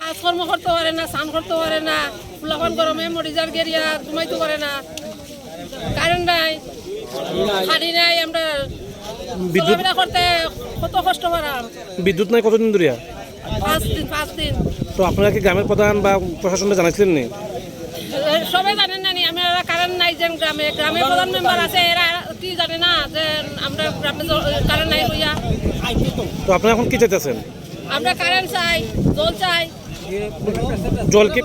কাজকর্ম করতে পারে না স্নান করতে পারে না ফুলাখন গরমে মরিজার গেরিয়া ঘুমাইতে পারে না। কারণ নাই হাড়ি নাই আমরা চলাফেরা করতে কত কষ্ট পারাম বিদ্যুৎ নাই কতদিন ধরে পাঁচ দিন পাঁচ তো আপনারা কি গ্রামের প্রধান বা প্রশাসনকে জানাইছিলেন নি? সবাই জানেন না নি আমরা গ্রামে গ্রামে প্রধান মেম্বার আছে এরা কি জানে না যে আমরা গ্রামে কারেন্ট নাই লইয়া। তো আপনারা এখন কি চাইতেছেন? আমরা কারেন্ট চাই জল চাই। জল কি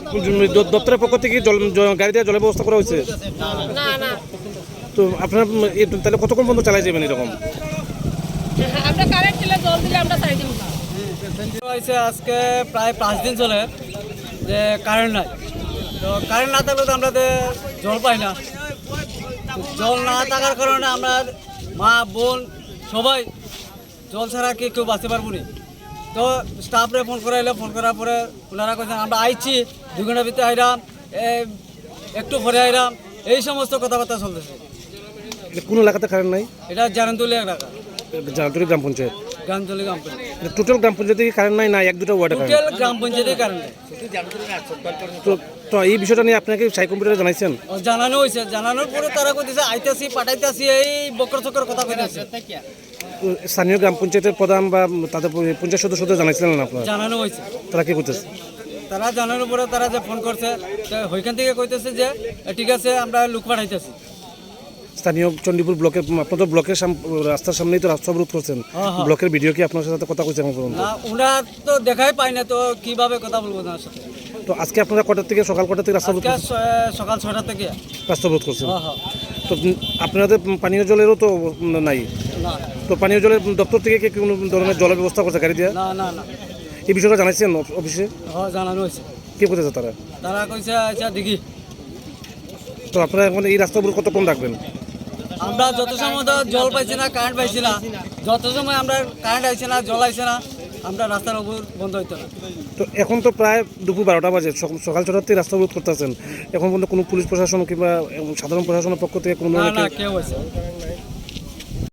দপ্তরের পক্ষ থেকে জল গাড়ি দিয়ে জলের ব্যবস্থা করা হয়েছে? না না। তো আপনার তাহলে কতক্ষণ পর্যন্ত চালাই যাবেন এরকম? আমরা কারেন্ট দিলে জল দিলে আমরা চাই দিব। হয়েছে আজকে প্রায় পাঁচ দিন চলে যে কারেন্ট নাই। তো কারেন্ট না থাকলে তো আমরা জল পাই না। জল না থাকার কারণে আমরা মা বোন সবাই জল ছাড়া কি কেউ বাঁচতে পারব না। তো স্টাফরে ফোন করাইলে ফোন করার পরে ওনারা কেছেন আমরা আইছি দু ঘণ্টা ভিতরে আইলাম একটু পরে আইলাম। এই সমস্ত কথাবার্তা চলতেছে। কোনো এলাকাতে কারেন্ট নাই? এটা জানানতুলি এলাকা। জানাতুরি গ্রাম পঞ্চায়েত। গ্রাম পঞ্চায়েত। টোটাল গ্রাম পঞ্চায়েতে কি কারেন্ট নাই? না এক দুটো ওয়ার্ডে কারেন্ট টোটাল গ্রাম পঞ্চায়েতের কারণে তো তো এই বিষয়টা নিয়ে আপনাকে সাই কম্পিউটারে জানাইছেন? জানানো হয়েছে। জানানোর পরে তারা কইতেছে আইতাছি পাঠাইতাছি এই বকর চকর কথা কইতেছে। স্থানীয় গ্রাম পঞ্চায়েতের প্রধান বা তাদের পঞ্চায়েত সদস্যদের জানাইছিলেন না আপনারা? জানানো হয়েছে। তারা কি করতেছে তারা জানানোর পরে তারা যে ফোন করছে ওইখান থেকে কইতেছে যে ঠিক আছে আমরা লোক পাঠাইতেছি। স্থানীয় চণ্ডীপুর ব্লকের আপনাদের ব্লকের রাস্তার সামনেই তো রাস্তা অবরোধ করছেন। হ্যাঁ, হ্যাঁ। ব্লকের ভিডিও কি আপনার সাথে কথা কইছেন? না ওনারা তো দেখাই পাই না তো কীভাবে কথা বলব ওনার সাথে? তো আজকে আপনারা কটার থেকে সকাল কটার থেকে রাস্তা অবরোধ সকাল ছটা থেকে। রাস্তা অবরোধ করছেন? হ্যাঁ তো আপনাদের পানীয় জলেরও তো নাই? না। তো পানীয় জলের দপ্তর থেকে কি কোনো ধরনের জলের ব্যবস্থা করছে গাড়ি দিয়ে? না না না। এই বিষয়টা জানাইছেন অফ- অফিসে? হ্যাঁ জানানো হয়েছে। কি করতেছে তারা? তারা কইছে আচ্ছা দেখি। তো আপনারা এখন এই রাস্তা অবরোধ কতক্ষণ রাখবেন? আমরা যত সময় তো জল পাইছি না কারেন্ট পাইছি না যত সময় আমরা কারেন্ট আইছে না জল আইছে না আমরা রাস্তার উপর বন্ধ হইতো না তো এখন তো প্রায় দুপুর বারোটা বাজে সকাল ছটার থেকে রাস্তা অবরোধ করতেছেন। এখন পর্যন্ত কোনো পুলিশ প্রশাসন কিংবা সাধারণ প্রশাসনের পক্ষ থেকে কোনো না কেউ- হয়েছে